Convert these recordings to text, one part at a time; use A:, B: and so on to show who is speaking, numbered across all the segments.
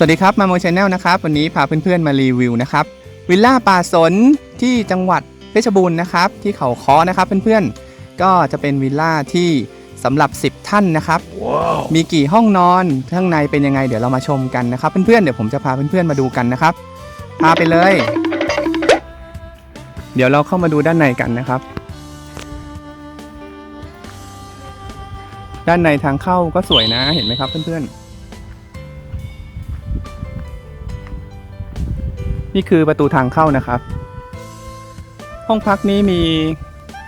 A: สวัสดีครับมาโมชแนลนะครับ วันนี้พาเพื่อนๆมารีวิวนะครับ วิลล่าป่าสนที่จังหวัดเพชรบูรณ์นะครับ ที่เขาค้อนะครับเพื่อนๆ ก็จะเป็นวิลล่าที่สำหรับ 10 ท่านนะครับมีกี่ห้องนอนข้างในเป็นยังไง เดี๋ยวเรามาชมกันนะครับ เพื่อนๆเดี๋ยวผมจะพาเพื่อนๆมาดูกันนะครับพาไปเลย เดี๋ยวเราเข้ามาดูด้านในกันนะครับ ด้านในทางเข้าก็สวยนะเห็นไหมครับเพื่อนๆ นี่คือประตูทางเข้านะครับ ห้องพักนี้มี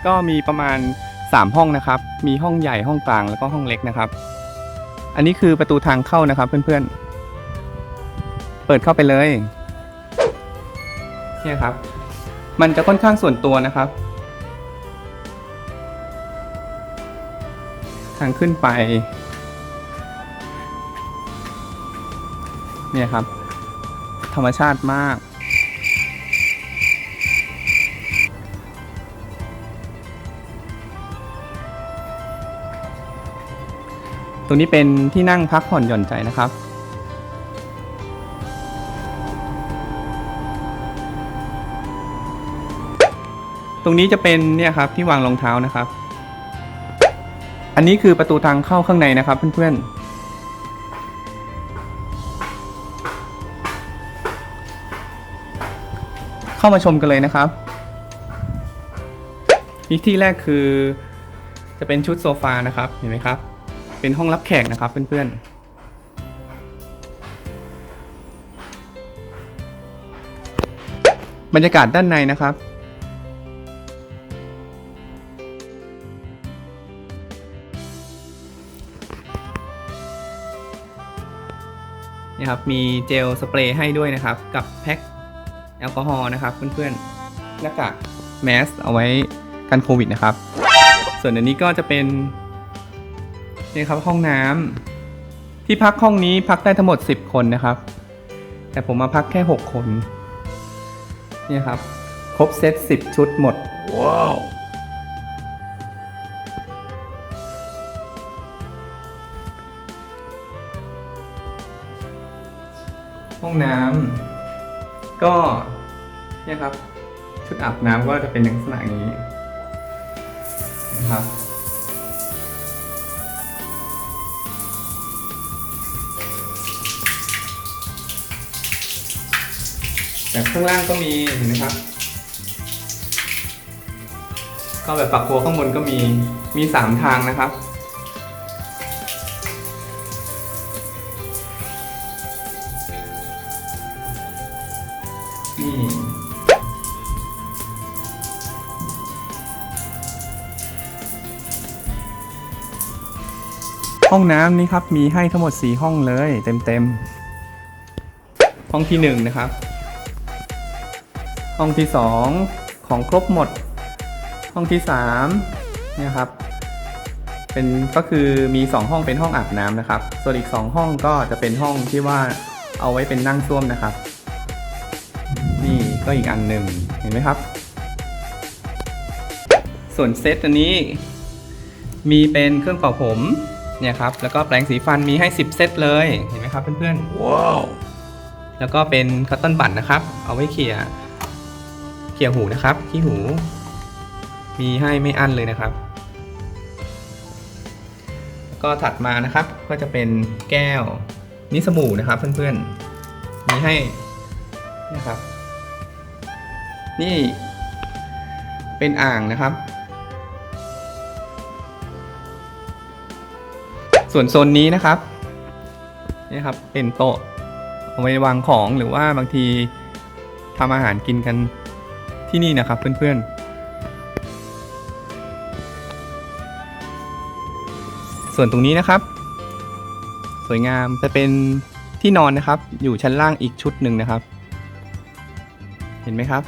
A: ก็มีประมาณ 3 ห้องนะครับ มีห้องใหญ่ห้องกลางแล้วก็ห้องเล็กนะครับ อันนี้คือประตูทางเข้านะครับเพื่อนๆ เปิดเข้าไปเลยเนี่ยครับ มันจะค่อนข้างส่วนตัวนะครับ ทางขึ้นไป เนี่ยครับ ธรรมชาติมาก รงนี้เป็นที่นั่งพักผ่อนหย่อนใจนะครับ ตรงนี้จะเป็นเนี่ยครับที่วางรองเท้านะครับ อันนี้คือประตูทางเข้าข้างในนะครับเพื่อนๆเข้ามาชมกันเลยนะครับ อีกที่แรกคือจะเป็นชุดโซฟานะครับ เห็นไหมครับ เป็นห้องรับแขกนะครับเพื่อนๆ บรรยากาศด้านในนะครับนี่ครับมีเจลสเปรย์ให้ด้วยนะครับ กับแพ็คแอลกอฮอล์นะครับเพื่อนๆหน้ากากแมสเอาไว้กันโควิดนะครับ ส่วนอันนี้ก็จะเป็น นี่ครับห้องน้ำที่พักห้องนี้พักได้ทั้งหมด 10 คนนะครับ แต่ผมมาพักแค่ 6 คนเนี่ยครับ ครบเซต10 ชุดหมด
B: ว้าว
A: ห้องน้ำก็เนี่ยครับ ชุดอาบน้ำก็จะเป็นลักษณะอย่างนี้นะครับ ข้างล่างก็มีเห็นไหมครับ ก็แบบปักครัวข้างบนก็มีมีสามทางนะครับ นี่ห้องน้ำนี่ครับมีให้ทั้งหมด 4 ห้องเลยเต็มๆ ห้องที่ 1 นะครับ ห้องที่ 2 ของครบหมด ห้องที่3เนี่ยครับเป็นก็คือมี 2 ห้องเป็นห้องอาบน้ำนะครับ ส่วนอีก 2 ห้องก็จะเป็นห้องที่ว่าเอาไว้เป็นนั่งส้วมนะครับ นี่ก็อีกอันหนึ่งเห็นไหมครับ ส่วนเซตอันนี้มีเป็นเครื่องเป่าผมเนี่ยครับ แล้วก็แปรงสีฟันมีให้ 10 เซตเลย เห็นไหมครับเพื่อน
B: ว้าว
A: ๆแล้วก็เป็นคัตเติ้ลบัตนะครับ เอาไว้เขี่ยเขี่ยหูนะครับที่หู มีให้ไม่อั้นเลยนะครับ ก็ถัดมานะครับก็จะเป็นแก้วนี่สบู่นะครับเพื่อนๆ มีให้นะครับ นี่เป็นอ่างนะครับ ส่วนโซนนี้นะครับนี่ครับเป็นโต๊ะเอาไว้วางของหรือว่าบางทีทำอาหารกินกัน ที่นี่นะครับเพื่อนๆ ส่วนตรงนี้นะครับ สวยงามจะเป็นที่นอนนะครับ อยู่ชั้นล่างอีกชุดหนึ่งนะครับ เห็นไหมครับ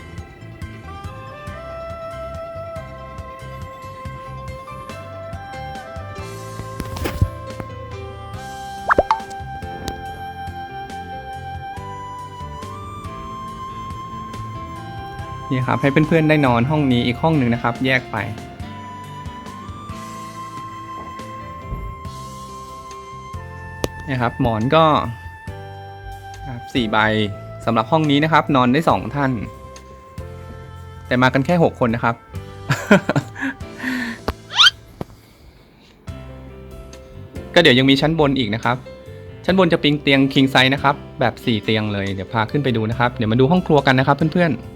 A: นี่ครับให้เพื่อนๆได้นอนห้องนี้อีกห้องหนึ่งนะครับ แยกไปนี่ครับหมอนก็4ใบสำหรับห้องนี้นะครับ นอนได้2ท่าน แต่มากันแค่6คนนะครับ ก็เดี๋ยวยังมีชั้นบนอีกนะครับชั้นบนจะเป็นเตียง king size นะครับ แบบ 4 เตียงเลย เดี๋ยวพาขึ้นไปดูนะครับ เดี๋ยวมาดูห้องครัวกันนะครับเพื่อนๆ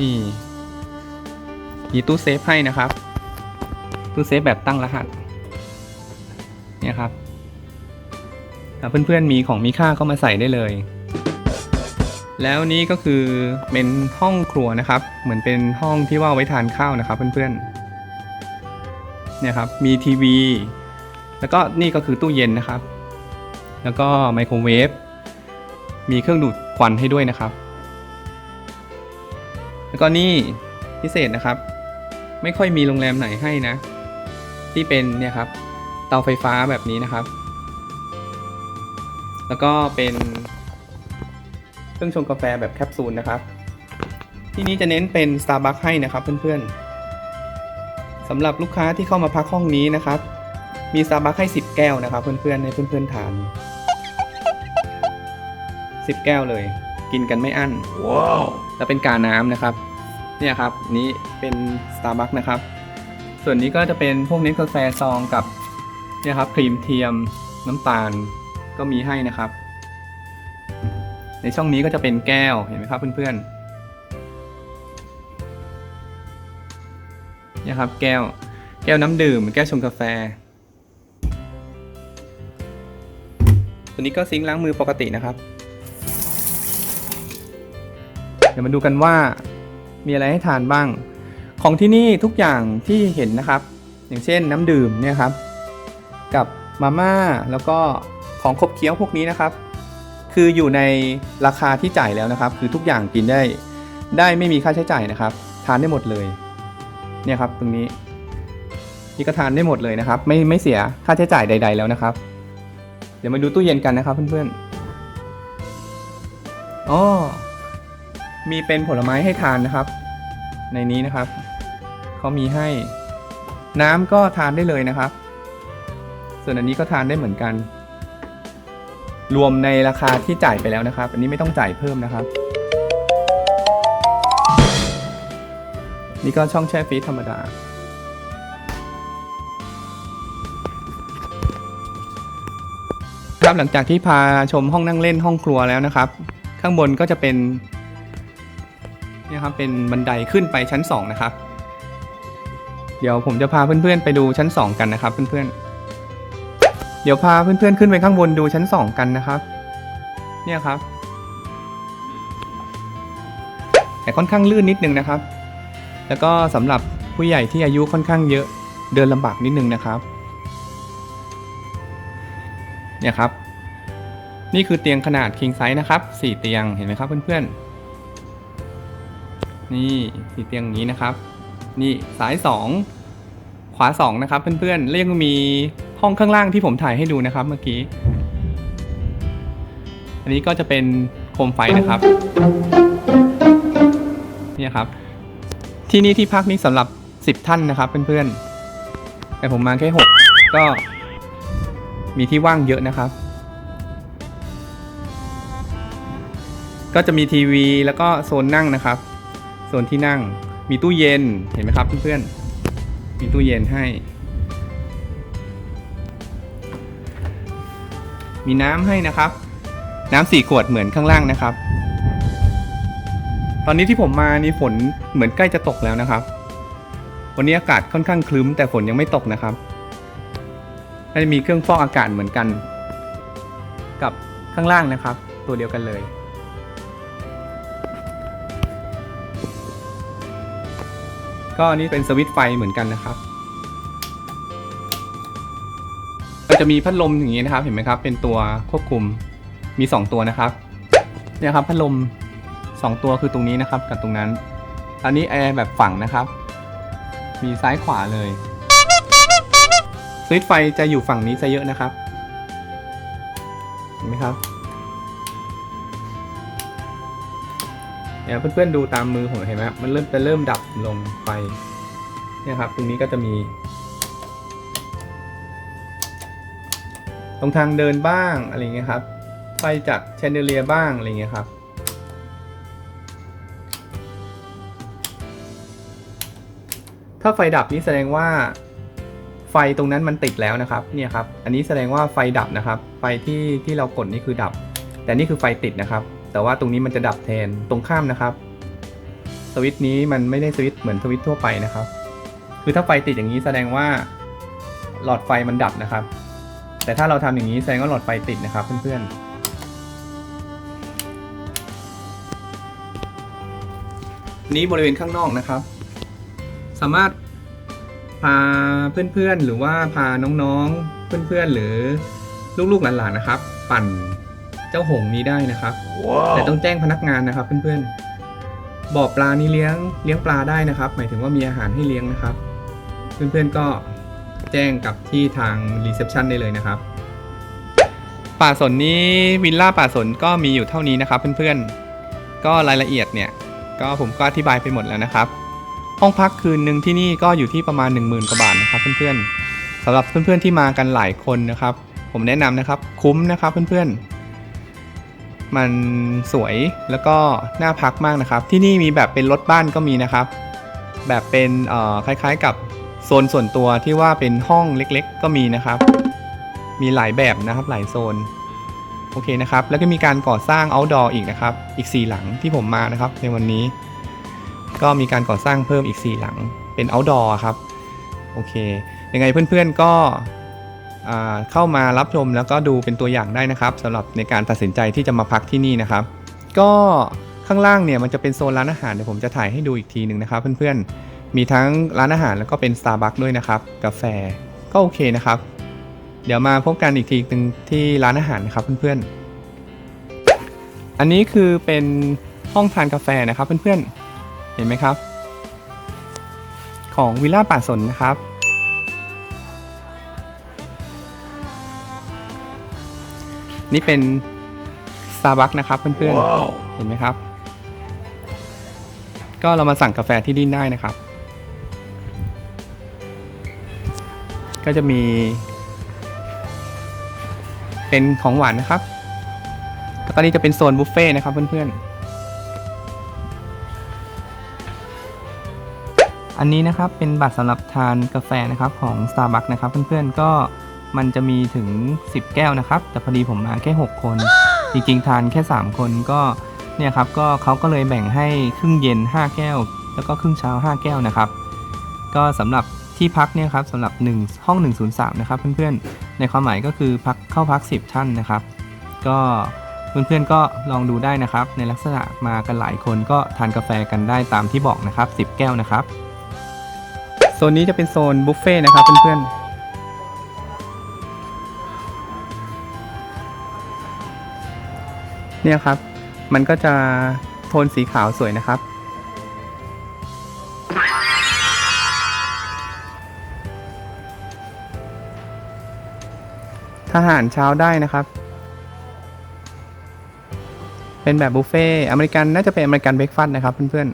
A: นี่ มีตู้เซฟให้นะครับ ตู้เซฟแบบตั้งรหัส เนี่ยครับถ้าเพื่อนๆมีของมีค่าก็มาใส่ได้เลย แล้วนี้ก็คือเป็นห้องครัวนะครับ เหมือนเป็นห้องที่ว่าไว้ทานข้าวนะครับ เพื่อนๆ เนี่ยครับมีทีวี แล้วก็นี่ก็คือตู้เย็นนะครับ แล้วก็ไมโครเวฟ มีเครื่องดูดควันให้ด้วยนะครับ แล้วก็นี่พิเศษนะครับ ไม่ค่อยมีโรงแรมไหนให้นะ ที่เป็นเนี่ยครับ เตาไฟฟ้าแบบนี้นะครับ แล้วก็เป็นเครื่องชงกาแฟแบบแคปซูลนะครับ ที่นี่จะเน้นเป็น Starbucks ให้นะครับเพื่อนๆสำหรับลูกค้าที่เข้ามาพักห้องนี้นะครับ มี Starbucks ให้ 10 แก้วนะครับ เพื่อนๆให้เพื่อนๆทาน 10 แก้วเลย กินกันไม่อั้น
B: ว้าว
A: แล้วเป็นกาน้ำนะครับ เนี่ยครับนี้เป็น Starbucks นะครับ ส่วนนี้ก็จะเป็นพวกเน้นกาแฟซองกับเนี่ยครับครีมเทียมน้ำตาลก็มีให้นะครับ ในช่องนี้ก็จะเป็นแก้วเห็นไหมครับเพื่อนๆเนี่ยครับแก้วแก้วน้ำดื่ม แก้วชงกาแฟตัวนี้ก็ซิงค์ล้างมือปกตินะครับ ดี๋ยวมาดูกันว่ามีอะไรให้ทานบ้าง ของที่นี่ทุกอย่างที่เห็นนะครับ อย่างเช่นน้ำดื่มเนี่ยครับ กับมาม่าแล้วก็ของขบเคี้ยวพวกนี้นะครับ คืออยู่ในราคาที่จ่ายแล้วนะครับ คือทุกอย่างกินได้ได้ไม่มีค่าใช้จ่ายนะครับ ทานได้หมดเลยเนี่ยครับตรงนี้นี่ก็ทานได้หมดเลยนะครับ ไม่ไม่เสียค่าใช้จ่ายใด ๆ แล้วนะครับ เดี๋ยวมาดูตู้เย็นกันนะครับเพื่อนๆอ๋อ มีเป็นผลไม้ให้ทานนะครับ ในนี้นะครับเขามีให้ น้ำก็ทานได้เลยนะครับ ส่วนอันนี้ก็ทานได้เหมือนกัน รวมในราคาที่จ่ายไปแล้วนะครับ อันนี้ไม่ต้องจ่ายเพิ่มนะครับ นี่ก็ช่องแช่ฟรีธรรมดาครับหลังจากที่พาชมห้องนั่งเล่นห้องครัวแล้วนะครับ ข้างบนก็จะเป็น นี่ครับเป็นบันไดขึ้นไปชั้น 2 นะครับ เดี๋ยวผมจะพาเพื่อนๆไปดูชั้น 2 กันนะครับ เพื่อนๆ เดี๋ยวพาเพื่อนๆขึ้นไปข้างบนดูชั้น 2 กันนะครับ เนี่ยครับ แต่ค่อนข้างลื่นนิดนึงนะครับ แล้วก็สำหรับผู้ใหญ่ที่อายุค่อนข้างเยอะเดินลำบากนิดนึงนะครับ เนี่ยครับ นี่คือเตียงขนาด king size นะครับ 4 เตียงเห็นไหมครับเพื่อนๆ นี่สี่เตียงอย่างนี้นะครับ นี่ซ้าย 2 ขวา 2 นะครับ เพื่อนๆแล้วยังมีห้องข้างล่างที่ผมถ่ายให้ดูนะครับเมื่อกี้ อันนี้ก็จะเป็นโคมไฟนะครับนี่ครับ ที่นี่ที่พักนี้สำหรับ 10 ท่านนะครับเพื่อนๆแต่ผมมาแค่ 6 ก็มีที่ว่างเยอะนะครับ ก็จะมีทีวีแล้วก็โซนนั่งนะครับ โซนที่นั่ง มีตู้เย็นเห็นไหมครับเพื่อนๆ มีตู้เย็นให้ มีน้ำให้นะครับ น้ำสี่ขวดเหมือนข้างล่างนะครับ ตอนนี้ที่ผมมานี่ฝนเหมือนใกล้จะตกแล้วนะครับ วันนี้อากาศค่อนข้างคลึ้มแต่ฝนยังไม่ตกนะครับน่าจะมีเครื่องฟอกอากาศเหมือนกัน กับข้างล่างนะครับ ตัวเดียวกันเลย ก็อันนี่เป็นสวิตช์ไฟเหมือนกันนะครับก็จะมีพัดลมอย่างนี้นะครับ เห็นไหมครับ เป็นตัวควบคุมมี 2 ตัวนะครับ เนี่ยครับพัดลม 2 ตัวคือตรงนี้นะครับ กับตรงนั้น อันนี้แอร์แบบฝั่งนะครับ มีซ้ายขวาเลยสวิตช์ไฟจะอยู่ฝั่งนี้ซะเยอะนะครับ เห็นไหมครับ เนี่ยเพื่อนๆดูตามมือผมเห็นไหมครับมันเริ่มจะเริ่มดับลงไฟเนี่ยครับตรงนี้ก็จะมี ตรงทางเดินบ้างอะไรเงี้ยครับไฟจากแชนเดเลียบ้างอะไรเงี้ยครับถ้าไฟดับนี่แสดงว่า ไฟตรงนั้นมันติดแล้วนะครับเนี่ยครับ อันนี้แสดงว่าไฟดับนะครับ ไฟที่ที่เรากดนี่คือดับ แต่นี่คือไฟติดนะครับ แต่ว่าตรงนี้มันจะดับแทนตรงข้ามนะครับ สวิตช์นี้มันไม่ได้สวิตช์เหมือนสวิตช์ทั่วไปนะครับ คือถ้าไฟติดอย่างนี้แสดงว่าหลอดไฟมันดับนะครับ แต่ถ้าเราทำอย่างนี้แสดงว่าหลอดไฟติดนะครับเพื่อนๆนี้บริเวณข้างนอกนะครับ สามารถพาเพื่อนๆ หรือว่าพาน้องๆ เพื่อนๆ หรือลูกๆหลานๆนะครับ ปั่น เจ้าหงส์นี้ได้นะครับแต่ต้องแจ้งพนักงานนะครับเพื่อนๆบ่อปลานี้เลี้ยงเลี้ยงปลาได้นะครับ หมายถึงว่ามีอาหารให้เลี้ยงนะครับ เพื่อนๆก็แจ้งกับที่ทางรีเซพชันได้เลยนะครับ ป่าสนนี้วิลล่าป่าสนก็มีอยู่เท่านี้นะครับเพื่อนๆ ก็รายละเอียดเนี่ยก็ผมก็อธิบายไปหมดแล้วนะครับ ห้องพักคืนหนึ่งที่นี่ก็อยู่ที่ประมาณ 1 0,000กว่าบาทนะครับเพื่อนๆสำหรับเพื่อนๆที่มากันหลายคนนะครับ ผมแนะนำนะครับคุ้มนะครับเพื่อนๆ มันสวยแล้วก็น่าพักมากนะครับ ที่นี่มีแบบเป็นรถบ้านก็มีนะครับ แบบเป็นคล้ายๆกับโซนส่วนตัวที่ว่าเป็นห้องเล็กๆ ก็มีนะครับ มีหลายแบบนะครับหลายโซนโอเคนะครับ แล้วก็มีการก่อสร้าง outdoor อีกนะครับ อีก 4 หลังที่ผมมานะครับ ในวันนี้ ก็มีการก่อสร้างเพิ่มอีก 4 หลังเป็น outdoor ครับ โอเค ยังไงเพื่อนๆก็ เข้ามารับชมแล้วก็ดูเป็นตัวอย่างได้นะครับสำหรับในการตัดสินใจที่จะมาพักที่นี่นะครับ ก็ข้างล่างเนี่ยมันจะเป็นโซนร้านอาหารเดี๋ยวผมจะถ่ายให้ดูอีกทีหนึ่งนะครับเพื่อนๆมีทั้งร้านอาหารแล้วก็เป็น Starbucks ด้วยนะครับกาแฟก็โอเคนะครับ เดี๋ยวมาพบกันอีกทีหนึ่งที่ร้านอาหารนะครับเพื่อนๆอันนี้คือเป็นห้องทานกาแฟนะครับเพื่อนๆเห็นไหมครับ ของวิลล่าป่าสนนะครับ นี่เป็น Starbucks นะครับเพื่อนๆ เห็นไหมครับ ก็เรามาสั่งกาแฟที่นี่ได้นะครับ ก็จะมี เป็นของหวานนะครับ แล้วก็นี่จะเป็นโซนบุฟเฟ่ต์นะครับเพื่อนๆอันนี้นะครับเป็นบัตรสำหรับทานกาแฟนะครับของ Starbucks นะครับเพื่อนๆก็ มันจะมีถึง 10 แก้วนะครับ แต่พอดีผมมาแค่ 6 คน จริงๆ ทานแค่ 3 คนก็เนี่ยครับก็เขาก็เลยแบ่งให้ครึ่งเย็น 5 แก้ว แล้วก็ครึ่งเช้า 5 แก้วนะครับ ก็สำหรับที่พักเนี่ยครับสำหรับ 1 ห้อง 103 นะครับ เพื่อนๆ ในความหมายก็คือพักเข้าพัก 10 ท่านนะครับ ก็เพื่อนๆก็ลองดูได้นะครับ ในลักษณะมากันหลายคนก็ทานกาแฟกันได้ตามที่บอกนะครับ 10 แก้วนะครับโซนนี้จะเป็นโซนบุฟเฟ่ต์นะครับเพื่อนๆ เนี่ยครับ มันก็จะโทนสีขาวสวยนะครับทหารเช้าได้นะครับ เป็นแบบบุฟเฟ่อเมริกันน่าจะเป็นอเมริกันเบรกฟาสต์นะครับเพื่อน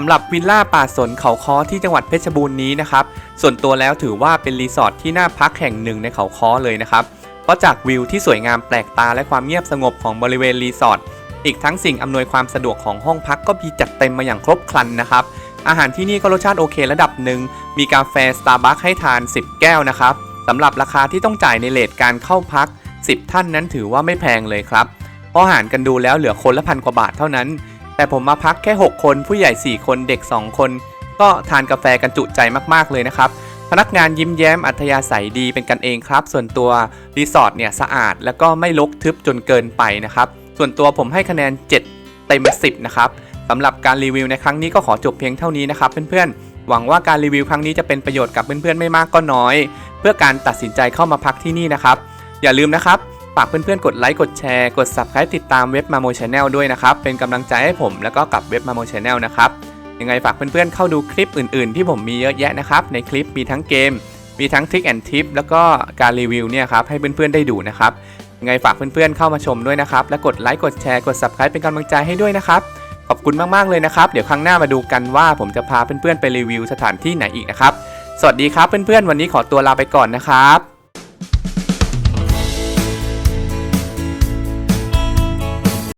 A: สำหรับวิลล่าป่าสนเขาค้อที่จังหวัดเพชรบูรณ์นี้นะครับ ส่วนตัวแล้วถือว่าเป็นรีสอร์ทที่น่าพักแห่งหนึ่งในเขาค้อเลยนะครับ เพราะจากวิวที่สวยงามแปลกตาและความเงียบสงบของบริเวณรีสอร์ท อีกทั้งสิ่งอำนวยความสะดวกของห้องพักก็มีจัดเต็มมาอย่างครบครันนะครับ อาหารที่นี่ก็รสชาติโอเคระดับหนึ่ง มีกาแฟ Starbucks ให้ทาน 10 แก้วนะครับสำหรับราคาที่ต้องจ่ายในเลทการเข้าพัก 10 ท่านนั้นถือว่าไม่แพงเลยครับ เพราะหารกันดูแล้วเหลือคนละพันกว่าบาทเท่านั้น แต่ผมมาพักแค่ 6 คนผู้ใหญ่ 4 คนเด็ก 2 คน ก็ทานกาแฟกันจุใจมากๆเลยนะครับ พนักงานยิ้มแย้มอัธยาศัยดีเป็นกันเองครับ ส่วนตัวรีสอร์ทเนี่ยสะอาดแล้วก็ไม่รกทึบจนเกินไปนะครับ ส่วนตัวผมให้คะแนน 7 เต็ม 10 นะครับสำหรับการรีวิวในครั้งนี้ก็ขอจบเพียงเท่านี้นะครับเพื่อนๆ หวังว่าการรีวิวครั้งนี้จะเป็นประโยชน์กับเพื่อนๆไม่มากก็น้อย เพื่อการตัดสินใจเข้ามาพักที่นี่นะครับ อย่าลืมนะครับ ฝากเพื่อนๆ กดไลค์ กดแชร์ กด Subscribe ติดตามเว็บ Mamo Channel ด้วยนะครับ เป็นกำลังใจให้ผมแล้วก็กับเว็บ Mamo Channel นะครับ ยังไงฝากเพื่อนๆ เข้าดูคลิปอื่นๆ ที่ผมมีเยอะแยะนะครับ ในคลิปมีทั้งเกม มีทั้งทริคแอนทิปแล้วก็การรีวิวเนี่ยครับ ให้เพื่อนๆ ได้ดูนะครับ ยังไงฝากเพื่อนๆ เข้ามาชมด้วยนะครับ และกดไลค์ กดแชร์ กด Subscribe เป็นกำลังใจให้ด้วยนะครับ ขอบคุณมากๆ เลยนะครับ เดี๋ยวครั้งหน้ามาดูกันว่าผมจะพาเพื่อนๆ ไปรีวิวสถานที่ไหนอีกนะครับ สวัสดีครับเพื่อนๆ วันนี้ขอตัวลาไปก่อนนะครับ